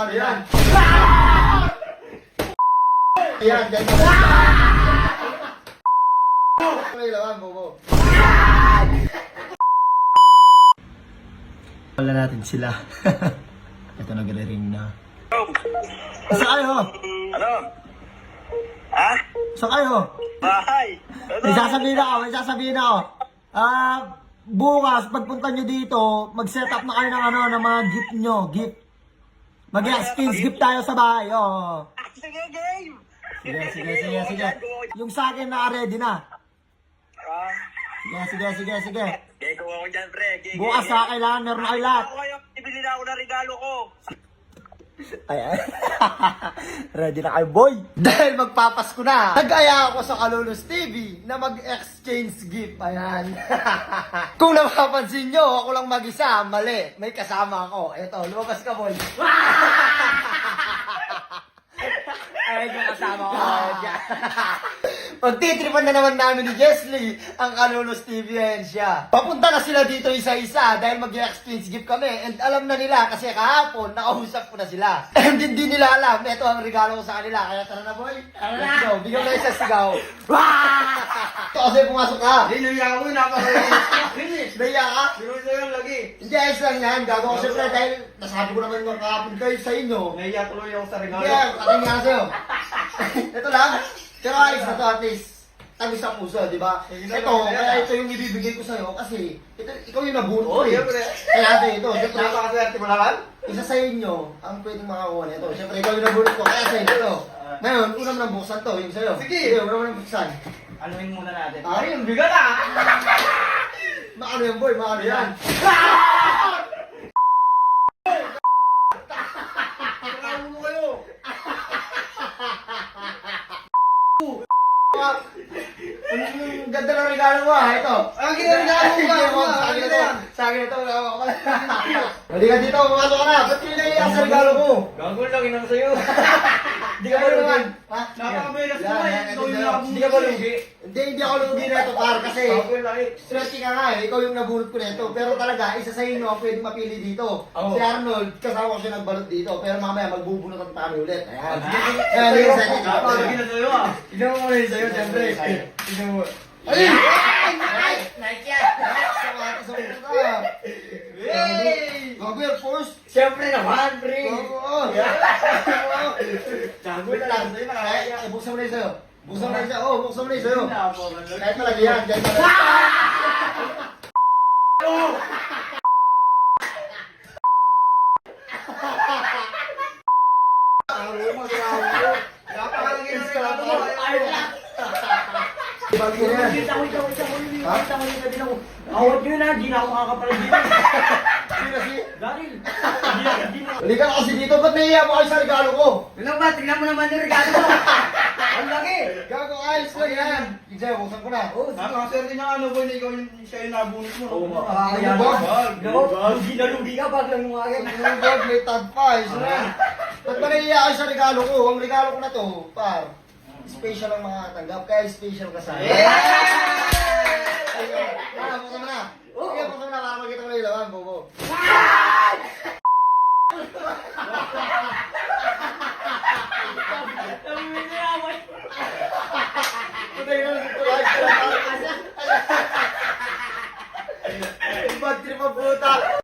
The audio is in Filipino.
ano yan. Yan, dyan ka. Ano laman, bobo? Wala natin sila. Ito nagre-ring na. Sa kayo? Ano? Ha? Sa kayo? Bahay! Ano? May sasabihin ako, may sasabihin ako. Ah, bukas, pagpunta nyo dito, mag-set up na kayo ng ano, ng mga gift nyo, gift. Mag-exchange gift tayo sa bahay, oh. Sige, game! Sige, sige, sige, sige. Yung sa akin na-ready na. Ah, Sige, sige, sige, sige. Gego ako dyan, pre. Bukas ha, kailangan meron na kayo lahat. Ibili na ako ng regalo ko. Ay, ay. Ready na kayo, boy? Dahil magpapasko na, nag-aya ako sa Kalulus TV na mag-exchange gift. Ayan. Kung napapansin nyo, ako lang mag-isa, mali. May kasama ako. Eto, lumabas ka, boy. Ay, yung kasama ko. Pagtitripan na naman namin ni Jesly ang Kalulus TV ayan siya. Papunta na sila dito isa-isa dahil mag-exchange gift kami and alam na nila kasi kahapon nakausap ko na sila. And hindi nila alam, ito ang regalo ko sa kanila. Kaya tara na boy, let's go. Bigyan na isa sigaw. Ito kasi pumasok ka. Hinuya ko yun, napaka-finish. Naiya ka? Hinuya yun lagi. Hindi, ayos lang yan. Gagawa ko siyempre dahil nasabi ko naman kahapon kayo sa inyo. Naiya tuloy ako sa regalo. Kaya, kating nga sa'yo. ito lang. Pero ayos na to at least. Tagis ang puso, di ba? Ito, kaya ito yung ibibigay ko sa'yo kasi ito, ikaw yung nabunot ko Oo, eh. siyempre. Kaya natin ito, siyempre, Napakaswerte mo naman. isa sa inyo ang pwedeng makakuha nito. Siyempre, ikaw yung nabunot ko, kaya sa'yo ito. Ngayon, una mo nang buksan to, yung sa'yo. Sige. una mo nang buksan. Anuin muna natin. Ah. Ay, yung bigat ah! Maano yan, boy? Maano yan? Regalo mo kayo. Ang ganda ng regalo mo ah, ito. Ang mo ba? Sige, mo, Sa akin ito. Sa akin ito, wala ako pala. Halika dito, pumasok ka na. Ba't kayo naiiyak sa regalo mo? Gago lang inang sa'yo. Hindi ka ba naman? Ha? Napakabelas mo eh. Hindi ka ba lugi? Hindi, hindi ako lugi na ito, par, kasi. Swerte ka nga eh, ikaw yung nabunot ko nito. Pero talaga, isa sa inyo ang pwedeng mapili dito. Si Arnold, kasama ko siya nagbalot dito. Pero mamaya magbubunot ang kami ulit. Ayan. Ayan, yung sa inyo. Tignan mo muna yung sa'yo, siyempre. Tignan mo. Ay! Ay! Nike yan! Sa mga sa mga ka. Gago yan, force. Siyempre naman, pre. Oo. Gago lang. Sa'yo na kaya. Ay, Buksan mo na yung sa'yo. Buksan mo na sa'yo. Oo, buksan mo na sa'yo. Kahit talaga yan. Kahit talaga. Na yan. Ha? Awat nyo na, di na ako makakapalag dito. Sino si? Na, na. Halika ka kasi dito. Ba't naiiyak mo kayo sa regalo ko? Ano ba, tingnan mo naman yung regalo mo. Ang laki. Gago, ayos lang yan. Sa'yo, buksan ko na. Napakaswerte niya ano, boy, na ikaw yung siya yung nabunot mo. Oo, Ah, ano ba? Lugi na lugi ka, pag lang mga akin. Oh God, may tag pa. Ayos na yan. Ba't ba naiiyak kayo sa regalo ko? Ang regalo ko na to, par. Special ang mga tanggap, kaya special ka sa akin. Ah, buksan mo na. Sige, buksan mo na there.